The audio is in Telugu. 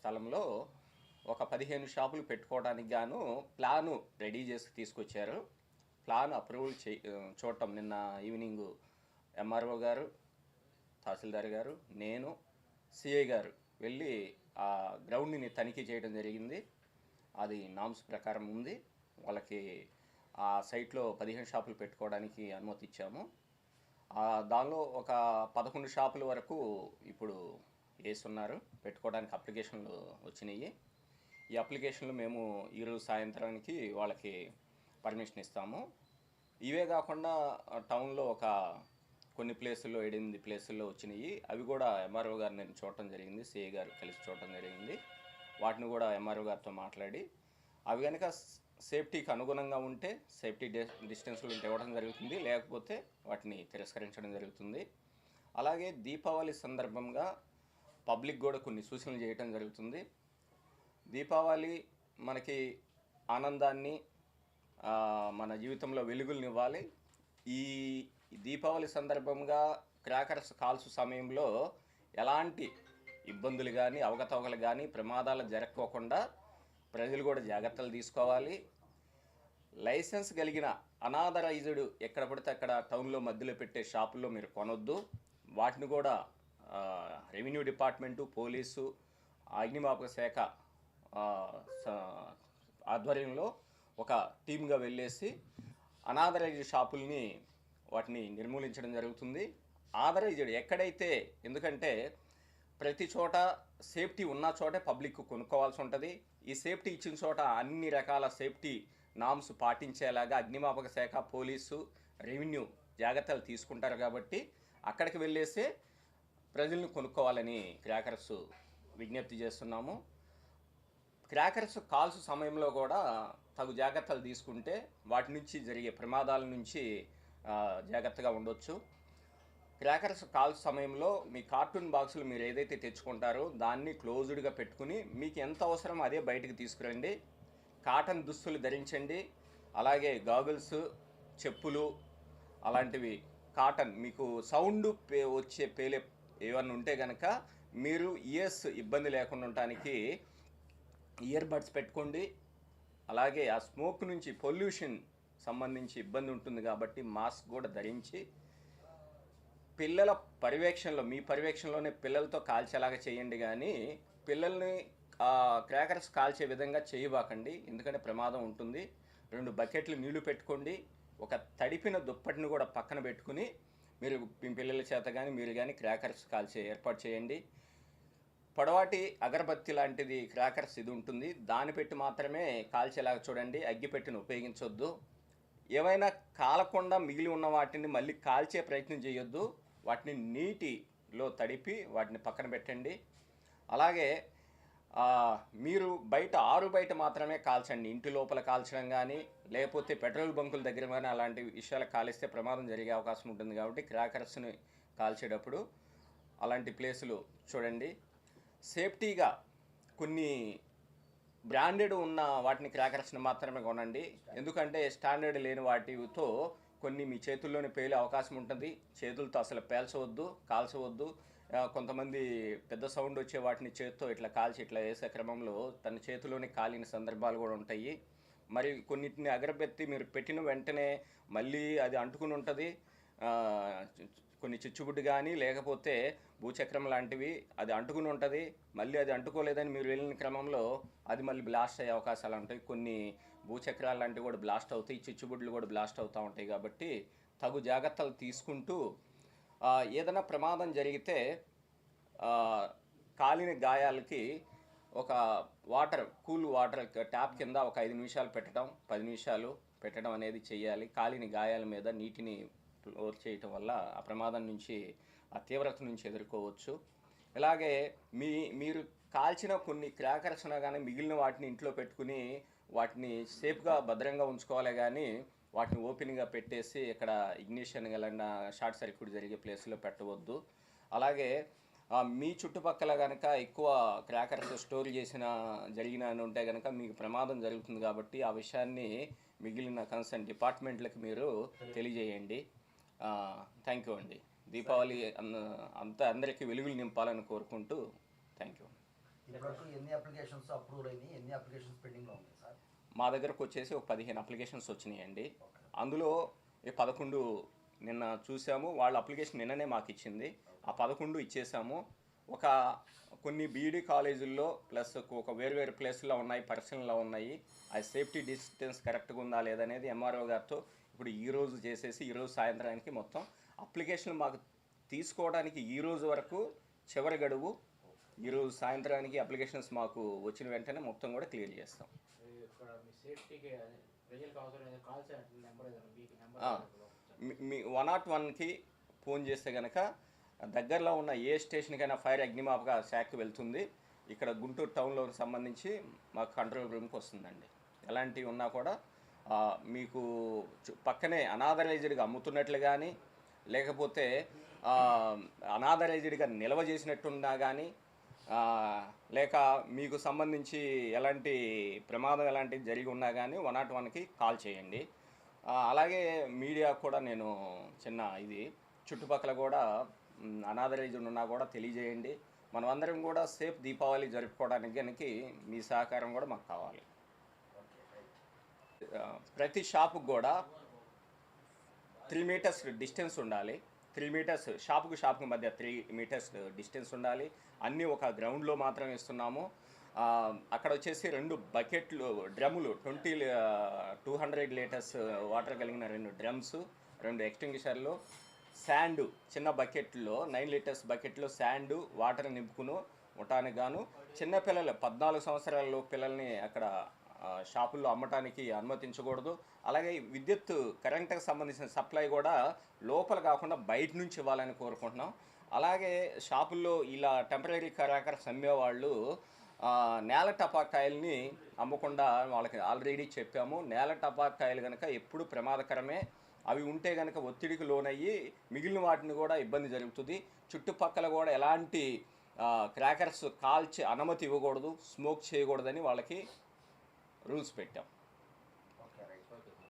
స్థలంలో ఒక పదిహేను షాపులు పెట్టుకోవడానికి గాను ప్లాను రెడీ చేసి తీసుకొచ్చారు. ప్లాన్ అప్రూవల్ చే చూడటం నిన్న ఈవినింగ్ ఎంఆర్ఓ గారు తహసీల్దార్ గారు నేను సిఐ గారు వెళ్ళి ఆ గ్రౌండ్ని తనిఖీ చేయడం జరిగింది. అది నామ్స్ ప్రకారం ఉంది. వాళ్ళకి ఆ సైట్లో పదిహేను షాపులు పెట్టుకోవడానికి అనుమతి ఇచ్చాము. దానిలో ఒక పదకొండు షాపుల వరకు ఇప్పుడు వేస్తున్నారు. పెట్టుకోవడానికి అప్లికేషన్లు వచ్చినాయి ఈ అప్లికేషన్లు మేము ఈరోజు సాయంత్రానికి వాళ్ళకి పర్మిషన్ ఇస్తాము. ఇవే కాకుండా టౌన్లో ఒక కొన్ని ప్లేసుల్లో ఎనిమిది ప్లేసుల్లో వచ్చినాయి అవి కూడా ఎంఆర్ఓ గారు నేను చూడటం జరిగింది సిఏ గారు కలిసి చూడటం జరిగింది. వాటిని కూడా ఎంఆర్ఓ గారితో మాట్లాడి అవి కనుక సేఫ్టీకి అనుగుణంగా ఉంటే సేఫ్టీ డిస్టెన్స్లో ఇవ్వడం జరుగుతుంది. లేకపోతే వాటిని తిరస్కరించడం జరుగుతుంది. అలాగే దీపావళి సందర్భంగా పబ్లిక్ కూడా కొన్ని సూచనలు చేయటం జరుగుతుంది. దీపావళి మనకి ఆనందాన్ని మన జీవితంలో వెలుగులనివ్వాలి ఈ దీపావళి సందర్భంగా క్రాకర్స్ కాల్సు సమయంలో ఎలాంటి ఇబ్బందులు కానీ అవకతవకలు కానీ ప్రమాదాలు జరగకోకుండా ప్రజలు కూడా జాగ్రత్తలు తీసుకోవాలి. లైసెన్స్ కలిగిన అనాథరైజ్డ్ ఎక్కడ పడితే అక్కడ టౌన్లో మధ్యలో పెట్టే షాపుల్లో మీరు కొనొద్దు. వాటిని కూడా రెవెన్యూ డిపార్ట్మెంటు పోలీసు అగ్నిమాపక శాఖ ఆధ్వర్యంలో ఒక టీమ్గా వెళ్ళేసి అనాథరైజ్డ్ షాపుల్ని వాటిని నిర్మూలించడం జరుగుతుంది. ఆథరైజ్డ్ ఎక్కడైతే ఎందుకంటే ప్రతి చోట సేఫ్టీ ఉన్న చోటే పబ్లిక్ కొనుక్కోవాల్సి ఉంటుంది. ఈ సేఫ్టీ ఇచ్చిన చోట అన్ని రకాల సేఫ్టీ నామ్స్ పాటించేలాగా అగ్నిమాపక శాఖ పోలీసు రెవెన్యూ జాగ్రత్తలు తీసుకుంటారు కాబట్టి అక్కడికి వెళ్ళేసే ప్రజలను కొనుక్కోవాలని క్రాకర్స్ విజ్ఞప్తి చేస్తున్నాము. క్రాకర్స్ కాల్స్ సమయంలో కూడా తగు జాగ్రత్తలు తీసుకుంటే వాటి నుంచి జరిగే ప్రమాదాల నుంచి జాగ్రత్తగా ఉండొచ్చు. క్రాకర్స్ కాల్స్ సమయంలో మీ కార్టూన్ బాక్సులు మీరు ఏదైతే తెచ్చుకుంటారో దాన్ని క్లోజ్డ్గా పెట్టుకుని మీకు ఎంత అవసరం అదే బయటకు తీసుకురండి. కాటన్ దుస్తులు ధరించండి. అలాగే గాగుల్స్ చెప్పులు అలాంటివి. కాటన్ మీకు సౌండ్ పే వచ్చే పేలే ఏమన్నా ఉంటే కనుక మీరు ఇయర్స్ ఇబ్బంది లేకుండా ఉండటానికి ఇయర్ బడ్స్ పెట్టుకోండి. అలాగే ఆ స్మోక్ నుంచి పొల్యూషన్ సంబంధించి ఇబ్బంది ఉంటుంది కాబట్టి మాస్క్ కూడా ధరించి పిల్లల పర్యవేక్షణలో మీ పర్యవేక్షణలోనే పిల్లలతో కాల్చేలాగా చేయండి కానీ పిల్లల్ని క్రాకర్స్ కాల్చే విధంగా చేయబాకండి. ఎందుకంటే ప్రమాదం ఉంటుంది. రెండు బకెట్లు నీళ్ళు పెట్టుకోండి. ఒక తడిపిన దుప్పటిని కూడా పక్కన పెట్టుకుని మీరు మీ పిల్లల చేత కానీ మీరు కానీ క్రాకర్స్ కాల్చే ఏర్పాటు చేయండి. పొడవాటి అగరబత్తి లాంటిది క్రాకర్స్ ఇది ఉంటుంది. దాన్ని పెట్టి మాత్రమే కాల్చేలాగా చూడండి. అగ్గిపెట్టిని ఉపయోగించొద్దు. ఏవైనా కాలకుండా మిగిలి ఉన్న వాటిని మళ్ళీ కాల్చే ప్రయత్నం చేయొద్దు. వాటిని నీటిలో తడిపి వాటిని పక్కన పెట్టండి. అలాగే మీరు బయట ఆరు బయట మాత్రమే కాల్చండి. ఇంటి లోపల కాల్చడం కానీ లేకపోతే పెట్రోల్ బంకుల దగ్గర కానీ అలాంటి విషయాలు కాలిస్తే ప్రమాదం జరిగే అవకాశం ఉంటుంది కాబట్టి క్రాకర్స్ని కాల్చేటప్పుడు అలాంటి ప్లేసులు చూడండి. సేఫ్టీగా కొన్ని బ్రాండెడ్ ఉన్న వాటిని క్రాకర్స్ని మాత్రమే కొనండి. ఎందుకంటే స్టాండర్డ్ లేని వాటితో కొన్ని మీ చేతుల్లోనే పేలే అవకాశం ఉంటుంది. చేతులతో అసలు పేల్చవద్దు కాల్చవద్దు. కొంతమంది పెద్ద సౌండ్ వచ్చే వాటిని చేత్తో ఇట్లా కాల్చి ఇట్లా వేసే క్రమంలో తన చేతిలోనే కాలిన సందర్భాలు కూడా ఉంటాయి. మరి కొన్నిటిని అగరబెత్తి మీరు పెట్టిన వెంటనే మళ్ళీ అది అంటుకుని ఉంటుంది. కొన్ని చిచ్చుబుడ్డు కానీ లేకపోతే భూచక్రం లాంటివి అది అంటుకుని ఉంటుంది. మళ్ళీ అది అంటుకోలేదని మీరు వెళ్ళిన క్రమంలో అది మళ్ళీ బ్లాస్ట్ అయ్యే అవకాశాలు ఉంటాయి. కొన్ని భూచక్రాలు లాంటివి కూడా బ్లాస్ట్ అవుతాయి చిచ్చుబుడ్లు కూడా బ్లాస్ట్ అవుతూ ఉంటాయి కాబట్టి తగు జాగ్రత్తలు తీసుకుంటూ ఏదైనా ప్రమాదం జరిగితే కాలిన గాయాలకి ఒక వాటర్ కూల్ వాటర్ ట్యాప్ కింద ఒక ఐదు నిమిషాలు పెట్టడం పది నిమిషాలు పెట్టడం అనేది చేయాలి. కాలిన గాయాల మీద నీటిని ఓర్ చేయటం వల్ల ఆ ప్రమాదం నుంచి ఆ తీవ్రత నుంచి ఎదుర్కోవచ్చు. ఇలాగే మీ మీరు కాల్చిన కొన్ని క్రాకర్స్ కానీ మిగిలిన వాటిని ఇంట్లో పెట్టుకుని వాటిని సేఫ్గా భద్రంగా ఉంచుకోవాలి కానీ వాటిని ఓపెన్గా పెట్టేసి ఇక్కడ ఇగ్నిషన్ గలన్న షార్ట్ సర్క్యూట్ జరిగే ప్లేస్లో పెట్టవద్దు. అలాగే మీ చుట్టుపక్కల కనుక ఎక్కువ క్రాకర్స్ స్టోర్ చేసిన జరిగిన అని ఉంటే కనుక మీకు ప్రమాదం జరుగుతుంది కాబట్టి ఆ విషయాన్ని మిగిలిన కన్సర్న్ డిపార్ట్మెంట్లకు మీరు తెలియజేయండి. థ్యాంక్ యూ అండి. దీపావళి అంత అంతా అందరికీ వెలుగులు నింపాలని కోరుకుంటూ థ్యాంక్ యూ. ఎన్ని అప్లికేషన్స్ అప్రూవ్ అయినాయి ఎన్ని అప్లికేషన్స్ పెండింగ్లో ఉన్నాయి? మా దగ్గరకు వచ్చేసి ఒక పదిహేను అప్లికేషన్స్ వచ్చినాయండి. అందులో ఈ పదకొండు నిన్న చూసాము. వాళ్ళ అప్లికేషన్ నిన్ననే మాకు ఇచ్చింది. ఆ పదకొండు ఇచ్చేసాము. ఒక కొన్ని బీఈడి కాలేజీల్లో ప్లస్ ఒక వేరు వేరు ప్లేసుల్లో ఉన్నాయి పరిశీలనలో ఉన్నాయి. ఆ సేఫ్టీ డిస్టెన్స్ కరెక్ట్గా ఉందా లేదనేది ఎంఆర్ఓ గారితో ఇప్పుడు ఈ రోజు చేసేసి ఈరోజు సాయంత్రానికి మొత్తం అప్లికేషన్ మాకు తీసుకోవడానికి ఈ రోజు వరకు చివరి గడువు ఈరోజు సాయంత్రానికి అప్లికేషన్స్ మాకు వచ్చిన వెంటనే మొత్తం కూడా క్లియర్ చేస్తాం. మీ వన్ నాట్ వన్కి ఫోన్ చేస్తే కనుక దగ్గరలో ఉన్న ఏ స్టేషన్కైనా ఫైర్ అగ్నిమాపక శాఖకి వెళ్తుంది. ఇక్కడ గుంటూరు టౌన్లో సంబంధించి మాకు కంట్రోల్ రూమ్కి వస్తుందండి. ఎలాంటివి ఉన్నా కూడా మీకు పక్కనే అనాథరైజ్డ్గా అమ్ముతున్నట్లు కానీ లేకపోతే అనాథరైజ్డ్గా నిల్వ చేసినట్టున్నా కానీ లేక మీకు సంబంధించి ఎలాంటి ప్రమాదం ఎలాంటిది జరిగి ఉన్నా కానీ వన్ నాట్ వన్కి కాల్ చేయండి. అలాగే మీడియా కూడా నేను చిన్న ఇది చుట్టుపక్కల కూడా అనాథరైజ్డ్ ఉన్నా కూడా తెలియజేయండి. మనమందరం కూడా సేఫ్ దీపావళి జరుపుకోవడానికి కనుక మీ సహకారం కూడా మాకు కావాలి. ప్రతి షాపుకి కూడా త్రీ మీటర్స్ డిస్టెన్స్ ఉండాలి. త్రీ మీటర్స్ షాప్కు షాప్కు మధ్య త్రీ మీటర్స్ డిస్టెన్స్ ఉండాలి. అన్నీ ఒక గ్రౌండ్లో మాత్రమే ఇస్తున్నాము. అక్కడ వచ్చేసి రెండు బకెట్లు డ్రమ్ములు twenty two hundred litres water కలిగిన రెండు డ్రమ్స్ రెండు ఎక్స్టింగ్విషర్లు శాండు చిన్న బకెట్లో నైన్ లీటర్స్ బకెట్లో శాండు వాటర్ నింపుకును ఉండటానికి గాను. చిన్నపిల్లలు పద్నాలుగు సంవత్సరాల పిల్లల్ని అక్కడ షాపుల్లో అమ్మటానికి అనుమతించకూడదు. అలాగే విద్యుత్ కరెంట్కి సంబంధించిన సప్లై కూడా లోపల కాకుండా బయట నుంచి ఇవ్వాలని కోరుకుంటున్నాం. అలాగే షాపుల్లో ఇలా టెంపరీ కరాకర్స్ అమ్మేవాళ్ళు నేల టపాకాయల్ని అమ్మకుండా వాళ్ళకి ఆల్రెడీ చెప్పాము. నేల టపాకాయలు కనుక ఎప్పుడు ప్రమాదకరమే. అవి ఉంటే కనుక ఒత్తిడికి లోనయ్యి మిగిలిన వాటిని కూడా ఇబ్బంది జరుగుతుంది. చుట్టుపక్కల కూడా ఎలాంటి క్రాకర్స్ కాల్చి అనుమతి ఇవ్వకూడదు స్మోక్ చేయకూడదని వాళ్ళకి రూల్స్ పెట్టాం.